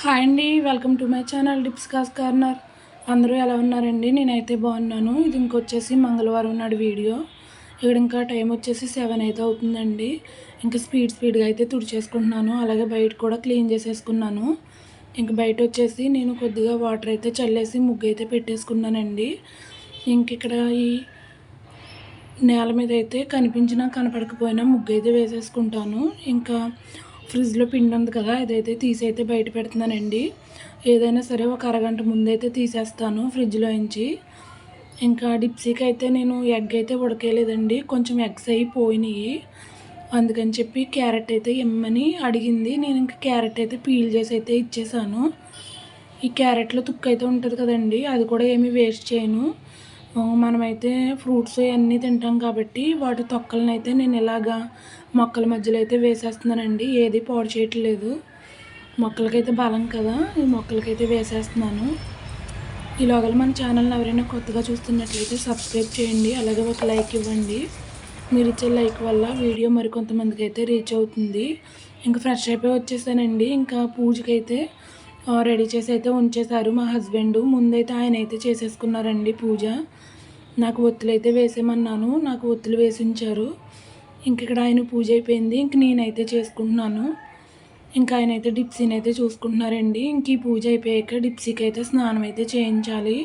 Hi అండి welcome to my channel డిప్స్ కాస్ కార్నర్. అందరూ ఎలా ఉన్నారండి? నేనైతే బాగున్నాను. ఇది ఇంకొచ్చేసి మంగళవారం నాడు వీడియో. ఇక్కడ ఇంకా టైం వచ్చేసి సెవెన్ అయితే అవుతుందండి. ఇంకా స్పీడ్ స్పీడ్గా అయితే తుడిచేసుకుంటున్నాను. అలాగే బయట కూడా క్లీన్ చేసేసుకున్నాను. ఇంక బయట వచ్చేసి నేను కొద్దిగా వాటర్ అయితే చల్లేసి ముగ్గు అయితే పెట్టేసుకున్నానండి. ఇంక ఇక్కడ ఈ నేల మీద అయితే కనిపించినా కనపడకపోయినా ముగ్గు అయితే వేసేసుకుంటాను. ఇంకా ఫ్రిడ్జ్లో పిండి ఉంది కదా ఇదైతే తీసి అయితే బయట పెడుతున్నానండి. ఏదైనా సరే ఒక అరగంట ముందైతే తీసేస్తాను ఫ్రిడ్జ్లో నుంచి. ఇంకా డిప్సీకి అయితే నేను ఎగ్ అయితే ఉడకేయలేదండి కొంచెం ఎగ్స్ అయి పోయినాయి అందుకని చెప్పి క్యారెట్ అయితే ఇమ్మని అడిగింది. నేను ఇంకా క్యారెట్ అయితే పీల్ చేసి అయితే ఇచ్చేసాను. ఈ క్యారెట్లో తుక్కు అయితే ఉంటుంది కదండి అది కూడా ఏమీ వేస్ట్ చేయను. మనమైతే ఫ్రూట్స్ అన్నీ తింటాం కాబట్టి వాటి తొక్కలను అయితే నేను ఇలాగా మొక్కల మధ్యలో అయితే వేసేస్తున్నానండి. ఏది పాడు చేయట్లేదు. మొక్కలకైతే బలం కదా ఈ మొక్కలకైతే వేసేస్తున్నాను. ఈలోగల మన ఛానల్ని ఎవరైనా కొత్తగా చూస్తున్నట్లయితే సబ్స్క్రైబ్ చేయండి. అలాగే ఒక లైక్ ఇవ్వండి. మీరు ఇచ్చే లైక్ వల్ల వీడియో మరికొంతమందికి అయితే రీచ్ అవుతుంది. ఇంకా ఫ్రెష్ అయిపోయి వచ్చేసానండి. ఇంకా పూజకైతే రెడీ చేసి అయితే ఉంచేశారు మా హస్బెండ్. ముందైతే ఆయన అయితే చేసేసుకున్నారండి పూజ. నాకు ఒత్తులు అయితే వేసేమన్నాను నాకు ఒత్తులు వేసి ఉంచారు. ఇంక ఇక్కడ ఆయన పూజ అయిపోయింది. ఇంక నేనైతే చేసుకుంటున్నాను. ఇంకా ఆయన అయితే డిప్సీని అయితే చూసుకుంటున్నారండి. ఇంక ఈ పూజ అయిపోయాక డిప్సీకి అయితే స్నానం అయితే చేయించాలి.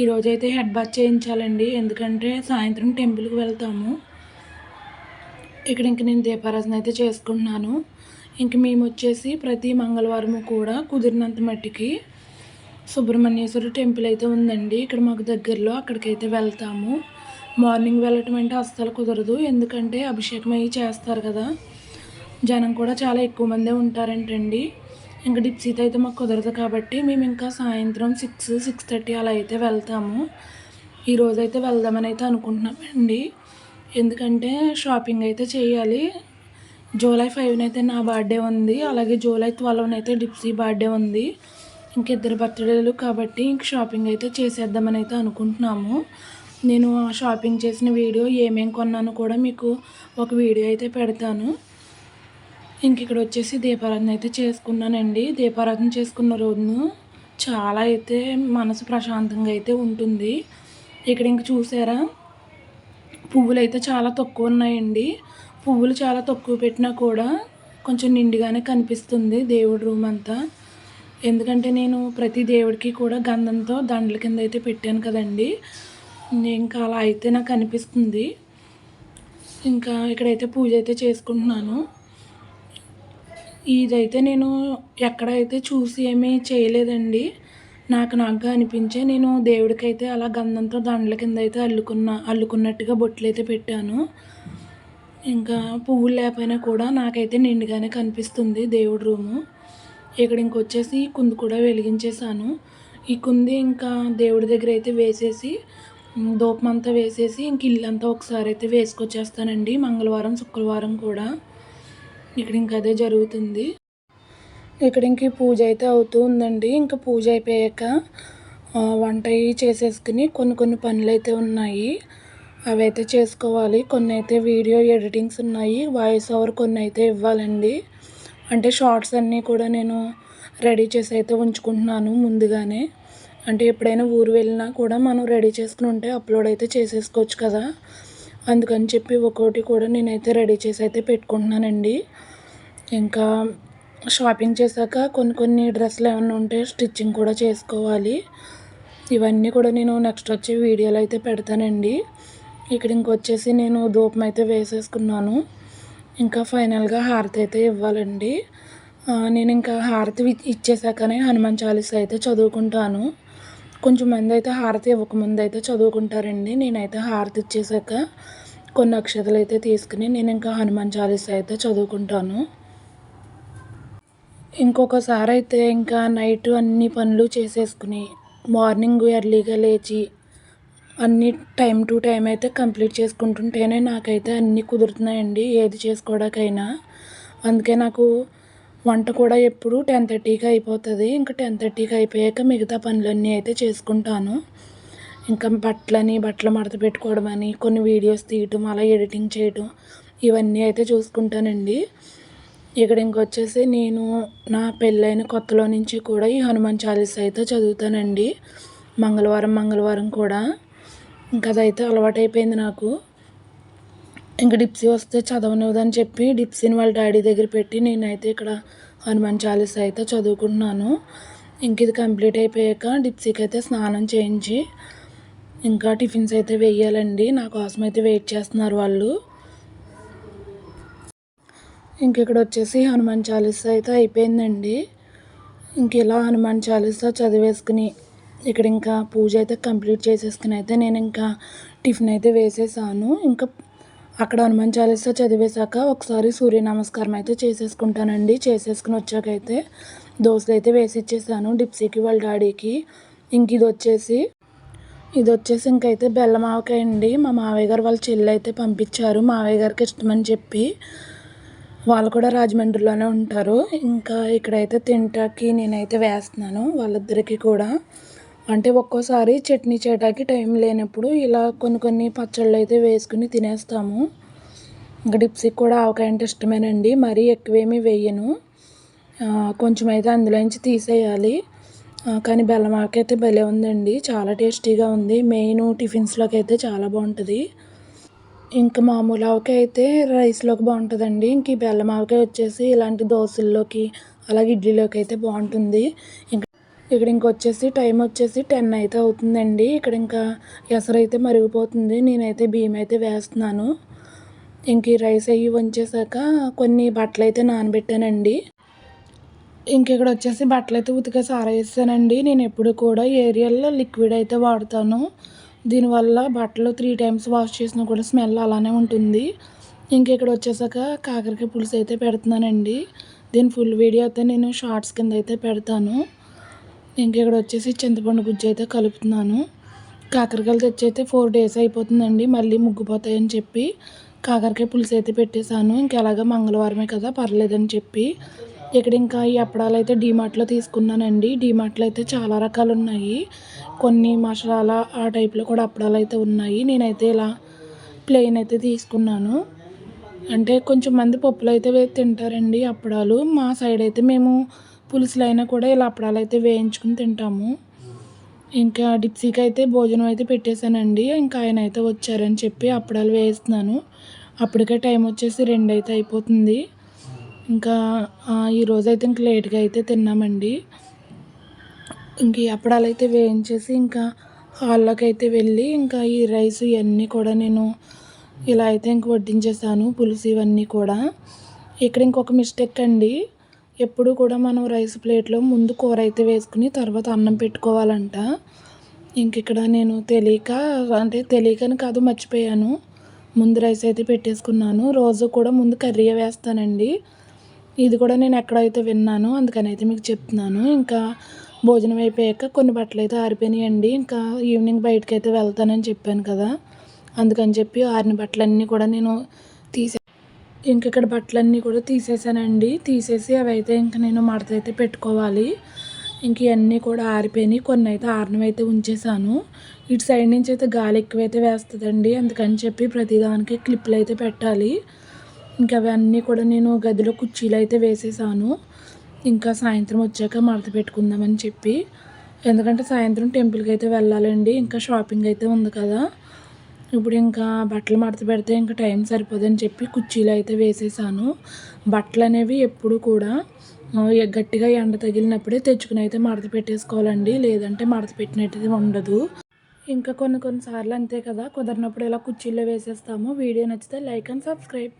ఈరోజు అయితే హెడ్ బాత్ చేయించాలండి. ఎందుకంటే సాయంత్రం టెంపుల్కి వెళ్తాము. ఇక్కడ ఇంక నేను దీపారాధన అయితే చేసుకుంటున్నాను. ఇంక మేము వచ్చేసి ప్రతి మంగళవారం కూడా కుదిరినంత మట్టికి సుబ్రహ్మణ్యేశ్వర టెంపుల్ అయితే ఉందండి. ఇక్కడ మాకు దగ్గరలో అక్కడికైతే వెళ్తాము. మార్నింగ్ వెళ్ళటం అంటే అస్సలు కుదరదు. ఎందుకంటే అభిషేకం అయ్యి చేస్తారు కదా. జనం కూడా చాలా ఎక్కువ మందే ఉంటారంటండి. ఇంకా డిప్సీతో అయితే మాకు కుదరదు కాబట్టి మేము ఇంకా సాయంత్రం సిక్స్ సిక్స్ థర్టీ అలా అయితే వెళ్తాము. ఈరోజు అయితే వెళ్దామని అయితే అనుకుంటున్నామండి. ఎందుకంటే షాపింగ్ అయితే చేయాలి. జూలై ఫైవ్న అయితే నా బర్త్డే ఉంది. అలాగే జూలై ట్వెల్వ్న అయితే డిప్సీ బర్త్డే ఉంది. ఇంకిద్దరు బర్త్డేలు కాబట్టి ఇంక షాపింగ్ అయితే చేసేద్దామని అయితే అనుకుంటున్నాము. నేను షాపింగ్ చేసిన వీడియో ఏమేం కొన్నానో కూడా మీకు ఒక వీడియో అయితే పెడతాను. ఇంక ఇక్కడ వచ్చేసి దీపారాధన అయితే చేసుకున్నానండి. దీపారాధన చేసుకున్న రోజును చాలా అయితే మనసు ప్రశాంతంగా అయితే ఉంటుంది. ఇక్కడ ఇంక చూసారా? పువ్వులు అయితే చాలా తక్కువ ఉన్నాయండి. పువ్వులు చాలా తక్కువ పెట్టినా కూడా కొంచెం నిండుగానే కనిపిస్తుంది దేవుడి రూమ్ అంతా. ఎందుకంటే నేను ప్రతి దేవుడికి కూడా గంధంతో దండల కింద అయితే పెట్టాను కదండి. ఇంకా అలా అయితే నాకు అనిపిస్తుంది. ఇంకా ఇక్కడైతే పూజ అయితే చేసుకుంటున్నాను. ఇదైతే నేను ఎక్కడైతే చూసి ఏమీ చేయలేదండి. నాకు నాకుగా అనిపించే నేను దేవుడికైతే అలా గంధంతో దండల కింద అయితే అల్లుకున్న అల్లుకున్నట్టుగా బొట్లు అయితే పెట్టాను. ఇంకా పువ్వులు లేకపోయినా కూడా నాకైతే నిండుగానే కనిపిస్తుంది దేవుడి రూము. ఇక్కడ ఇంకొచ్చేసి కుంది కూడా వెలిగించేసాను ఈ కుంది ఇంకా దేవుడి దగ్గర అయితే వేసేసి దూపం అంతా వేసేసి ఇంక ఇల్లంతా ఒకసారి అయితే వేసుకొచ్చేస్తానండి మంగళవారం శుక్రవారం కూడా. ఇక్కడ ఇంక అదే జరుగుతుంది. ఇక్కడ ఇంక పూజ అయితే అవుతూ ఉందండి. ఇంకా పూజ అయిపోయాక వంట చేసేసుకుని కొన్ని కొన్ని పనులు అయితే ఉన్నాయి. అవి అయితే చేసుకోవాలి. కొన్ని అయితే వీడియో ఎడిటింగ్స్ ఉన్నాయి. వాయిస్ ఓవర్ కొన్ని అయితే ఇవ్వాలండి. అంటే షార్ట్స్ అన్నీ కూడా నేను రెడీ చేసి అయితే ఉంచుకుంటున్నాను ముందుగానే. అంటే ఎప్పుడైనా ఊరు వెళ్ళినా కూడా మనం రెడీ చేసుకుని ఉంటే అప్లోడ్ అయితే చేసేసుకోవచ్చు కదా. అందుకని చెప్పి ఒక్కోటి కూడా నేనైతే రెడీ చేసి అయితే పెట్టుకుంటున్నానండి. ఇంకా షాపింగ్ చేశాక కొన్ని కొన్ని డ్రెస్సులు ఏమైనా ఉంటే స్టిచ్చింగ్ కూడా చేసుకోవాలి. ఇవన్నీ కూడా నేను నెక్స్ట్ వచ్చే వీడియోలో అయితే పెడతానండి. ఇక్కడ ఇంకొచ్చేసి నేను ధూపం అయితే వేసేసుకున్నాను. ఇంకా ఫైనల్గా హారతి అయితే ఇవ్వాలండి. నేను ఇంకా హారతి ఇచ్చేసాకనే హనుమాన్ చాలీస అయితే చదువుకుంటాను. కొంచెం మంది అయితే హారతి ఇవ్వకముందు అయితే చదువుకుంటారండి. నేనైతే హారతి ఇచ్చేసాక కొన్ని అక్షతలు అయితే తీసుకుని నేను ఇంకా హనుమాన్ చాలీస అయితే చదువుకుంటాను. ఇంకొకసారి అయితే ఇంకా నైట్ అన్ని పనులు చేసేసుకుని మార్నింగ్ ఎర్లీగా లేచి అన్ని టైం టు టైం అయితే కంప్లీట్ చేసుకుంటుంటేనే నాకైతే అన్నీ కుదురుతున్నాయండి. ఏది చేసుకోవడానికైనా అందుకే నాకు వంట కూడా ఎప్పుడు టెన్ థర్టీకి అయిపోతుంది. ఇంకా టెన్ థర్టీకి అయిపోయాక మిగతా పనులన్నీ అయితే చేసుకుంటాను. ఇంకా బట్టలని బట్టలు మడత పెట్టుకోవడం అని కొన్ని వీడియోస్ తీయటం అలా ఎడిటింగ్ చేయటం ఇవన్నీ అయితే చూసుకుంటానండి. ఇక్కడ ఇంకొచ్చేసి నేను నా పెళ్ళైన కొత్తలో నుంచి కూడా ఈ హనుమాన్ చాలీస అయితే చదువుతానండి. మంగళవారం మంగళవారం కూడా. ఇంకా అదైతే అలవాటైపోయింది నాకు. ఇంకా డిప్సీ వస్తే చదవనివ్వదని చెప్పి డిప్సీని వాళ్ళ డాడీ దగ్గర పెట్టి నేనైతే ఇక్కడ హనుమాన్ చాలీస అయితే చదువుకుంటున్నాను. ఇంక ఇది కంప్లీట్ అయిపోయాక డిప్సీకి అయితే స్నానం చేయించి ఇంకా టిఫిన్స్ అయితే వేయాలండి నా కోసం అయితే వెయిట్ చేస్తున్నారు వాళ్ళు. ఇంక ఇక్కడ వచ్చేసి హనుమాన్ చాలీస అయితే అయిపోయిందండి. ఇంక ఇలా హనుమాన్ చాలీస చదివేసుకుని ఇక్కడ ఇంకా పూజ అయితే కంప్లీట్ చేసేసుకుని అయితే నేను ఇంకా టిఫిన్ అయితే వేసేసాను. ఇంకా అక్కడ హనుమాన్ చాలీస చదివేశాక ఒకసారి సూర్య నమస్కారం అయితే చేసేసుకుంటానండి. చేసేసుకుని వచ్చాకైతే దోశలు అయితే వేసి ఇచ్చేసాను డిప్సీకి వాళ్ళ డాడీకి. ఇంక ఇది వచ్చేసి ఇది వచ్చేసి ఇంకైతే బెల్లం ఆవకాయ అండి. మా మావయ్య గారు వాళ్ళ చెల్లి అయితే పంపించారు. మావయ్య గారికి ఇష్టమని చెప్పి వాళ్ళు కూడా రాజమండ్రిలోనే ఉంటారు. ఇంకా ఇక్కడైతే తింటాకి నేనైతే వేస్తున్నాను వాళ్ళిద్దరికీ కూడా. అంటే ఒక్కోసారి చట్నీ చేయడానికి టైం లేనప్పుడు ఇలా కొన్ని కొన్ని పచ్చళ్ళు అయితే వేసుకుని తినేస్తాము. ఇంకా డిప్సీకి కూడా ఆవకాయ అంటే ఇష్టమేనండి. మరీ ఎక్కువేమీ వేయను. కొంచెం అయితే అందులోంచి తీసేయాలి. కానీ బెల్లం ఆవకాయ అయితే భలే ఉందండి. చాలా టేస్టీగా ఉంది. మెయిన్ టిఫిన్స్లోకి అయితే చాలా బాగుంటుంది. ఇంకా మామూలు ఆవకాయ అయితే రైస్లోకి బాగుంటుందండి. ఇంక ఈ బెల్లం ఆవకాయ వచ్చేసి ఇలాంటి దోశల్లోకి అలాగే ఇడ్లీలోకి అయితే బాగుంటుంది. ఇంకా ఇక్కడ ఇంకొచ్చేసి టైం వచ్చేసి టెన్ అయితే అవుతుందండి. ఇక్కడ ఇంకా ఎసరు అయితే మరిగిపోతుంది. నేనైతే బియ్యం అయితే వేస్తున్నాను. ఇంక ఈ రైస్ అయ్యి వంచేసాక కొన్ని బట్టలు అయితే నానబెట్టానండి. ఇంక ఇక్కడ వచ్చేసి బట్టలు అయితే ఉతికేసి ఆరేసానండి నేను ఎప్పుడు కూడా ఏరియల్లో లిక్విడ్ అయితే వాడతాను. దీనివల్ల బట్టలు త్రీ టైమ్స్ వాష్ చేసినా కూడా స్మెల్ అలానే ఉంటుంది. ఇంక ఇక్కడ వచ్చేసాక కాకరకాయ పులుసు అయితే పెడుతున్నానండి. దీని ఫుల్ వీడియో అయితే నేను షార్ట్స్ కింద అయితే పెడతాను. ఇంక ఇక్కడ వచ్చేసి చింతపండు గుజ్జు అయితే కలుపుతున్నాను. కాకరకాయలు తెచ్చి అయితే ఫోర్ డేస్ అయిపోతుందండి. మళ్ళీ ముగ్గుపోతాయని చెప్పి కాకరకాయ పులుసు అయితే పెట్టేశాను. ఇంక ఎలాగ మంగళవారమే కదా పర్లేదని చెప్పి. ఇక్కడ ఇంకా ఈ అప్పడాలు అయితే డీమార్ట్లో తీసుకున్నానండి. డీమార్ట్లో అయితే చాలా రకాలు ఉన్నాయి. కొన్ని మసాలా ఆ టైప్లో కూడా అప్పడాలు అయితే ఉన్నాయి. నేనైతే ఇలా ప్లెయిన్ అయితే తీసుకున్నాను. అంటే కొంచెం మంది పప్పులు అయితే తింటారండి అప్పడాలు. మా సైడ్ అయితే మేము పులుసులు అయినా కూడా ఇలా అప్పడాలు అయితే వేయించుకుని తింటాము. ఇంకా డిప్సీకి అయితే భోజనం అయితే పెట్టేశానండి. ఇంకా ఆయన అయితే వచ్చారని చెప్పి అప్పడాలు వేస్తున్నాను అప్పటికే టైం వచ్చేసి రెండు అయితే అయిపోతుంది. ఇంకా ఈరోజు అయితే ఇంక లేట్గా అయితే తిన్నామండి. ఇంక ఈ అప్పడాలు అయితే వేయించేసి ఇంకా హాల్లోకి అయితే వెళ్ళి ఇంకా ఈ రైస్ ఇవన్నీ కూడా నేను ఇలా అయితే ఇంక వడ్డించేసాను పులుసు ఇవన్నీ కూడా. ఇక్కడ ఇంకొక మిస్టేక్ అండి. ఎప్పుడు కూడా మనం రైస్ ప్లేట్లో ముందు కూర అయితే వేసుకుని తర్వాత అన్నం పెట్టుకోవాలంట. ఇంక ఇక్కడ నేను తెలియక అంటే తెలియకని కాదు మర్చిపోయాను. ముందు రైస్ అయితే పెట్టేసుకున్నాను. రోజు కూడా ముందు కర్రీ వేస్తానండి. ఇది కూడా నేను ఎక్కడైతే విన్నాను అందుకని అయితే మీకు చెప్తున్నాను. ఇంకా భోజనం అయిపోయాక కొన్ని బట్టలు అయితే ఆరిపోయినాయండి. ఇంకా ఈవినింగ్ బయటకు అయితే వెళ్తానని చెప్పాను కదా. అందుకని చెప్పి ఆరిన బట్టలన్నీ కూడా నేను తీసే ఇంక ఇక్కడ బట్టలన్నీ కూడా తీసేసానండి. తీసేసి అవి అయితే ఇంకా నేను మడత అయితే పెట్టుకోవాలి. ఇంక ఇవన్నీ కూడా ఆరిపోయినాయి. కొన్ని అయితే ఆరినవైతే ఉంచేసాను. ఇటు సైడ్ నుంచి అయితే గాలి ఎక్కువైతే వేస్తుందండి. అందుకని చెప్పి ప్రతిదానికి క్లిప్లు అయితే పెట్టాలి. ఇంకా అవన్నీ కూడా నేను గదిలో కుర్చీలు అయితే వేసేసాను. ఇంకా సాయంత్రం వచ్చాక మడత పెట్టుకుందామని చెప్పి. ఎందుకంటే సాయంత్రం టెంపుల్కి అయితే వెళ్ళాలండి. ఇంకా షాపింగ్ అయితే ఉంది కదా. ఇప్పుడు ఇంకా బట్టలు మడత పెడితే ఇంకా టైం సరిపోదని చెప్పి కుర్చీలు అయితే వేసేసాను. బట్టలు అనేవి ఎప్పుడు కూడా గట్టిగా ఎండ తగిలినప్పుడే తెచ్చుకుని అయితే మడత పెట్టేసుకోవాలండి. లేదంటే మడత పెట్టినట్టు ఉండదు. ఇంకా కొన్ని కొన్నిసార్లు అంతే కదా కుదరినప్పుడు ఇలా కుర్చీలో వేసేస్తాము. వీడియో నచ్చితే లైక్ అండ్ సబ్స్క్రైబ్.